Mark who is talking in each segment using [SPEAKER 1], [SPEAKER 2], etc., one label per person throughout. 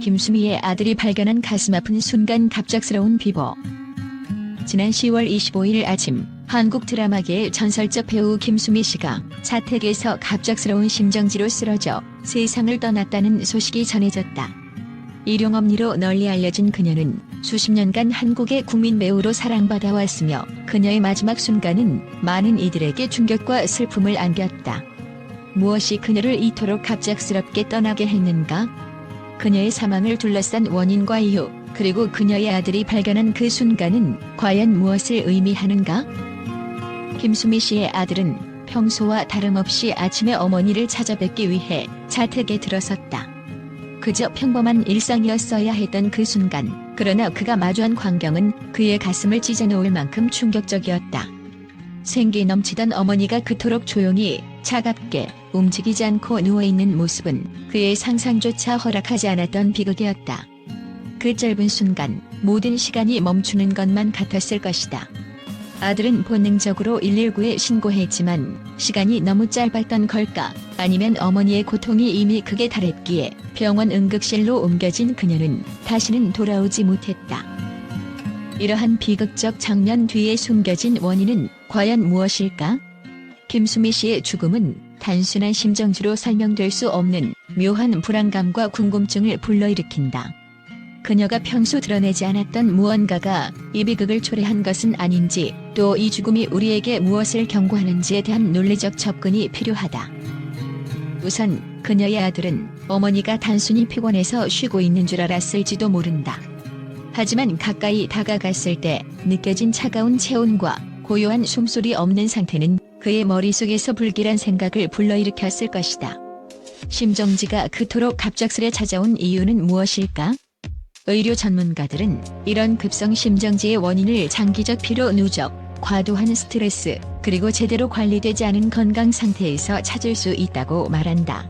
[SPEAKER 1] 김수미의 아들이 발견한 가슴 아픈 순간 갑작스러운 비보. 지난 10월 25일 아침 한국 드라마계의 전설적 배우 김수미 씨가 자택에서 갑작스러운 심정지로 쓰러져 세상을 떠났다는 소식이 전해졌다. 일용업리로 널리 알려진 그녀는 수십 년간 한국의 국민 배우로 사랑받아 왔으며 그녀의 마지막 순간은 많은 이들에게 충격과 슬픔을 안겼다. 무엇이 그녀를 이토록 갑작스럽게 떠나게 했는가? 그녀의 사망을 둘러싼 원인과 이유, 그리고 그녀의 아들이 발견한 그 순간은 과연 무엇을 의미하는가? 김수미 씨의 아들은 평소와 다름없이 아침에 어머니를 찾아뵙기 위해 자택에 들어섰다. 그저 평범한 일상이었어야 했던 그 순간, 그러나 그가 마주한 광경은 그의 가슴을 찢어놓을 만큼 충격적이었다. 생기 넘치던 어머니가 그토록 조용히 차갑게 움직이지 않고 누워있는 모습은 그의 상상조차 허락하지 않았던 비극이었다. 그 짧은 순간 모든 시간이 멈추는 것만 같았을 것이다. 아들은 본능적으로 119에 신고했지만 시간이 너무 짧았던 걸까 아니면 어머니의 고통이 이미 극에 달했기에 병원 응급실로 옮겨진 그녀는 다시는 돌아오지 못했다. 이러한 비극적 장면 뒤에 숨겨진 원인은 과연 무엇일까? 김수미 씨의 죽음은 단순한 심정지로 설명될 수 없는 묘한 불안감과 궁금증을 불러일으킨다. 그녀가 평소 드러내지 않았던 무언가가 이 비극을 초래한 것은 아닌지 또 이 죽음이 우리에게 무엇을 경고하는지에 대한 논리적 접근이 필요하다. 우선 그녀의 아들은 어머니가 단순히 피곤해서 쉬고 있는 줄 알았을지도 모른다. 하지만 가까이 다가갔을 때 느껴진 차가운 체온과 고요한 숨소리 없는 상태는 그의 머릿속에서 불길한 생각을 불러일으켰을 것이다. 심정지가 그토록 갑작스레 찾아온 이유는 무엇일까? 의료 전문가들은 이런 급성 심정지의 원인을 장기적 피로 누적, 과도한 스트레스, 그리고 제대로 관리되지 않은 건강 상태에서 찾을 수 있다고 말한다.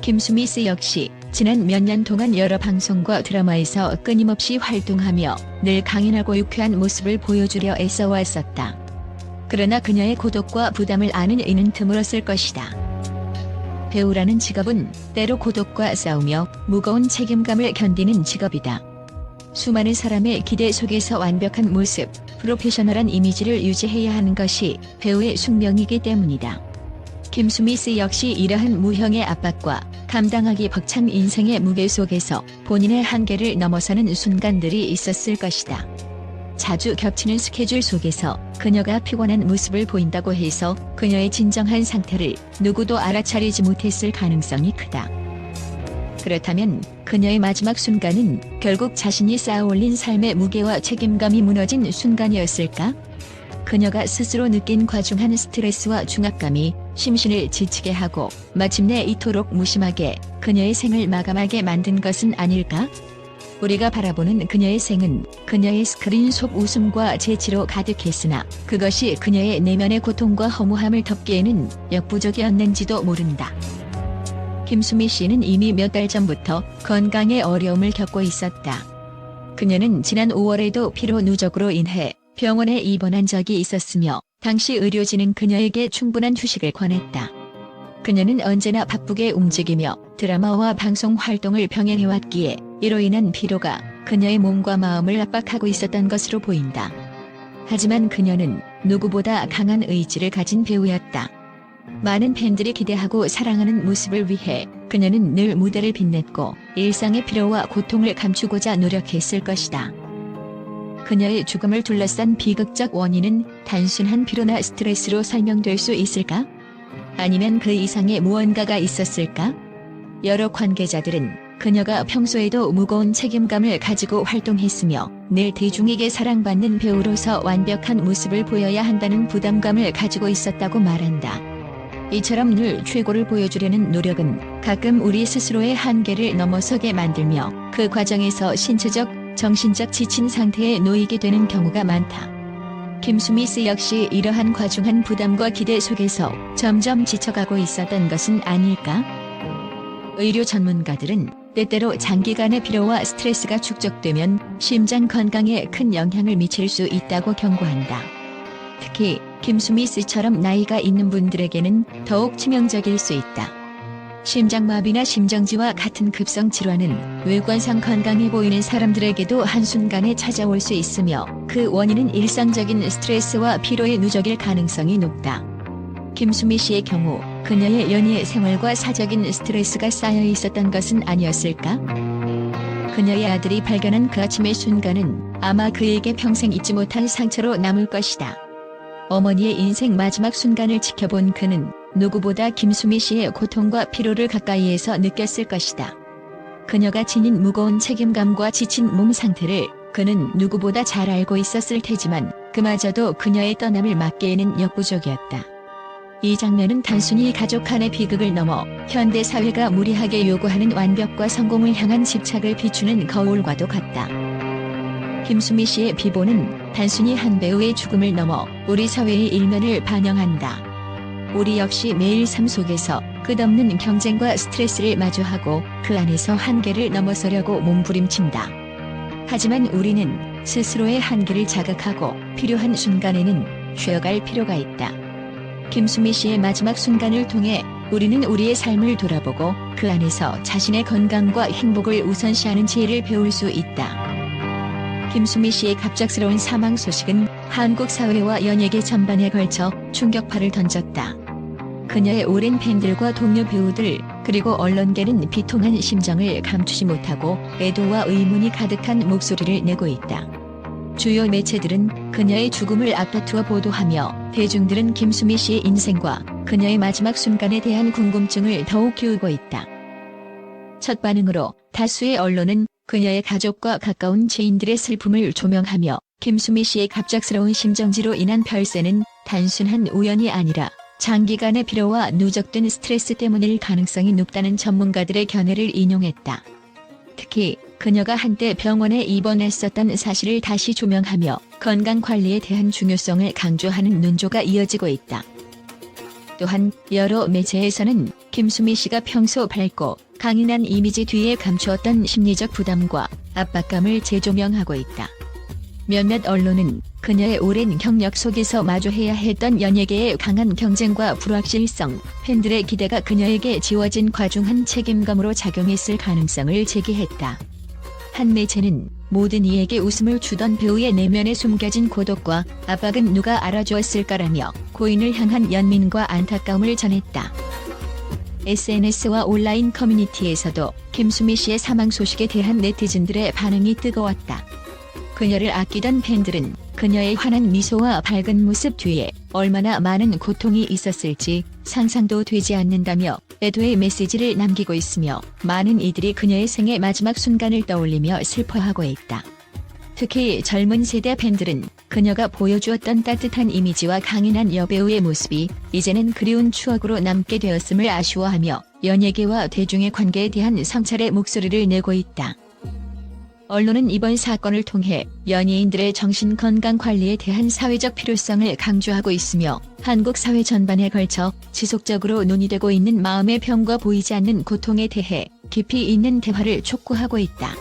[SPEAKER 1] 김수미스 역시 지난 몇 년 동안 여러 방송과 드라마에서 끊임없이 활동하며 늘 강인하고 유쾌한 모습을 보여주려 애써왔었다. 그러나 그녀의 고독과 부담을 아는 이는 드물었을 것이다. 배우라는 직업은 때로 고독과 싸우며 무거운 책임감을 견디는 직업이다. 수많은 사람의 기대 속에서 완벽한 모습, 프로페셔널한 이미지를 유지해야 하는 것이 배우의 숙명이기 때문이다. 김수미스 역시 이러한 무형의 압박과 감당하기 벅찬 인생의 무게 속에서 본인의 한계를 넘어서는 순간들이 있었을 것이다. 자주 겹치는 스케줄 속에서 그녀가 피곤한 모습을 보인다고 해서 그녀의 진정한 상태를 누구도 알아차리지 못했을 가능성이 크다. 그렇다면 그녀의 마지막 순간은 결국 자신이 쌓아올린 삶의 무게와 책임감이 무너진 순간이었을까? 그녀가 스스로 느낀 과중한 스트레스와 중압감이 심신을 지치게 하고 마침내 이토록 무심하게 그녀의 생을 마감하게 만든 것은 아닐까? 우리가 바라보는 그녀의 생은 그녀의 스크린 속 웃음과 재치로 가득했으나 그것이 그녀의 내면의 고통과 허무함을 덮기에는 역부족이었는지도 모른다. 김수미 씨는 이미 몇 달 전부터 건강에 어려움을 겪고 있었다. 그녀는 지난 5월에도 피로 누적으로 인해 병원에 입원한 적이 있었으며 당시 의료진은 그녀에게 충분한 휴식을 권했다. 그녀는 언제나 바쁘게 움직이며 드라마와 방송 활동을 병행해왔기에 이로 인한 피로가 그녀의 몸과 마음을 압박하고 있었던 것으로 보인다. 하지만 그녀는 누구보다 강한 의지를 가진 배우였다. 많은 팬들이 기대하고 사랑하는 모습을 위해 그녀는 늘 무대를 빛냈고 일상의 피로와 고통을 감추고자 노력했을 것이다. 그녀의 죽음을 둘러싼 비극적 원인은 단순한 피로나 스트레스로 설명될 수 있을까? 아니면 그 이상의 무언가가 있었을까? 여러 관계자들은 그녀가 평소에도 무거운 책임감을 가지고 활동했으며 늘 대중에게 사랑받는 배우로서 완벽한 모습을 보여야 한다는 부담감을 가지고 있었다고 말한다. 이처럼 늘 최고를 보여주려는 노력은 가끔 우리 스스로의 한계를 넘어서게 만들며 그 과정에서 신체적, 정신적 지친 상태에 놓이게 되는 경우가 많다. 김수미스 역시 이러한 과중한 부담과 기대 속에서 점점 지쳐가고 있었던 것은 아닐까? 의료 전문가들은 때때로 장기간의 피로와 스트레스가 축적되면 심장 건강에 큰 영향을 미칠 수 있다고 경고한다. 특히 김수미 씨처럼 나이가 있는 분들에게는 더욱 치명적일 수 있다. 심장마비나 심정지와 같은 급성 질환은 외관상 건강해 보이는 사람들에게도 한순간에 찾아올 수 있으며 그 원인은 일상적인 스트레스와 피로의 누적일 가능성이 높다. 김수미 씨의 경우 그녀의 연애 생활과 사적인 스트레스가 쌓여 있었던 것은 아니었을까? 그녀의 아들이 발견한 그 아침의 순간은 아마 그에게 평생 잊지 못할 상처로 남을 것이다. 어머니의 인생 마지막 순간을 지켜본 그는 누구보다 김수미 씨의 고통과 피로를 가까이에서 느꼈을 것이다. 그녀가 지닌 무거운 책임감과 지친 몸 상태를 그는 누구보다 잘 알고 있었을 테지만 그마저도 그녀의 떠남을 막기에는 역부족이었다. 이 장면은 단순히 가족 간의 비극을 넘어 현대 사회가 무리하게 요구하는 완벽과 성공을 향한 집착을 비추는 거울과도 같다. 김수미 씨의 비보는 단순히 한 배우의 죽음을 넘어 우리 사회의 일면을 반영한다. 우리 역시 매일 삶 속에서 끝없는 경쟁과 스트레스를 마주하고 그 안에서 한계를 넘어서려고 몸부림친다. 하지만 우리는 스스로의 한계를 자각하고 필요한 순간에는 쉬어갈 필요가 있다. 김수미 씨의 마지막 순간을 통해 우리는 우리의 삶을 돌아보고 그 안에서 자신의 건강과 행복을 우선시하는 지혜를 배울 수 있다. 김수미 씨의 갑작스러운 사망 소식은 한국 사회와 연예계 전반에 걸쳐 충격파를 던졌다. 그녀의 오랜 팬들과 동료 배우들 그리고 언론계는 비통한 심정을 감추지 못하고 애도와 의문이 가득한 목소리를 내고 있다. 주요 매체들은 그녀의 죽음을 앞다투어 보도하며 대중들은 김수미 씨의 인생과 그녀의 마지막 순간에 대한 궁금증을 더욱 키우고 있다. 첫 반응으로 다수의 언론은 그녀의 가족과 가까운 지인들의 슬픔을 조명하며 김수미 씨의 갑작스러운 심정지로 인한 별세는 단순한 우연이 아니라 장기간의 피로와 누적된 스트레스 때문일 가능성이 높다는 전문가들의 견해를 인용했다. 특히 그녀가 한때 병원에 입원했었던 사실을 다시 조명하며 건강 관리에 대한 중요성을 강조하는 논조가 이어지고 있다. 또한 여러 매체에서는 김수미 씨가 평소 밝고 강인한 이미지 뒤에 감추었던 심리적 부담과 압박감을 재조명하고 있다. 몇몇 언론은 그녀의 오랜 경력 속에서 마주해야 했던 연예계의 강한 경쟁과 불확실성, 팬들의 기대가 그녀에게 지워진 과중한 책임감으로 작용했을 가능성을 제기했다. 한 매체는 모든 이에게 웃음을 주던 배우의 내면에 숨겨진 고독과 압박은 누가 알아주었을까라며 고인을 향한 연민과 안타까움을 전했다. SNS와 온라인 커뮤니티에서도 김수미 씨의 사망 소식에 대한 네티즌들의 반응이 뜨거웠다. 그녀를 아끼던 팬들은 그녀의 환한 미소와 밝은 모습 뒤에 얼마나 많은 고통이 있었을지 상상도 되지 않는다며 애도의 메시지를 남기고 있으며 많은 이들이 그녀의 생애 마지막 순간을 떠올리며 슬퍼하고 있다. 특히 젊은 세대 팬들은 그녀가 보여주었던 따뜻한 이미지와 강인한 여배우의 모습이 이제는 그리운 추억으로 남게 되었음을 아쉬워하며 연예계와 대중의 관계에 대한 성찰의 목소리를 내고 있다. 언론은 이번 사건을 통해 연예인들의 정신 건강 관리에 대한 사회적 필요성을 강조하고 있으며 한국 사회 전반에 걸쳐 지속적으로 논의되고 있는 마음의 병과 보이지 않는 고통에 대해 깊이 있는 대화를 촉구하고 있다.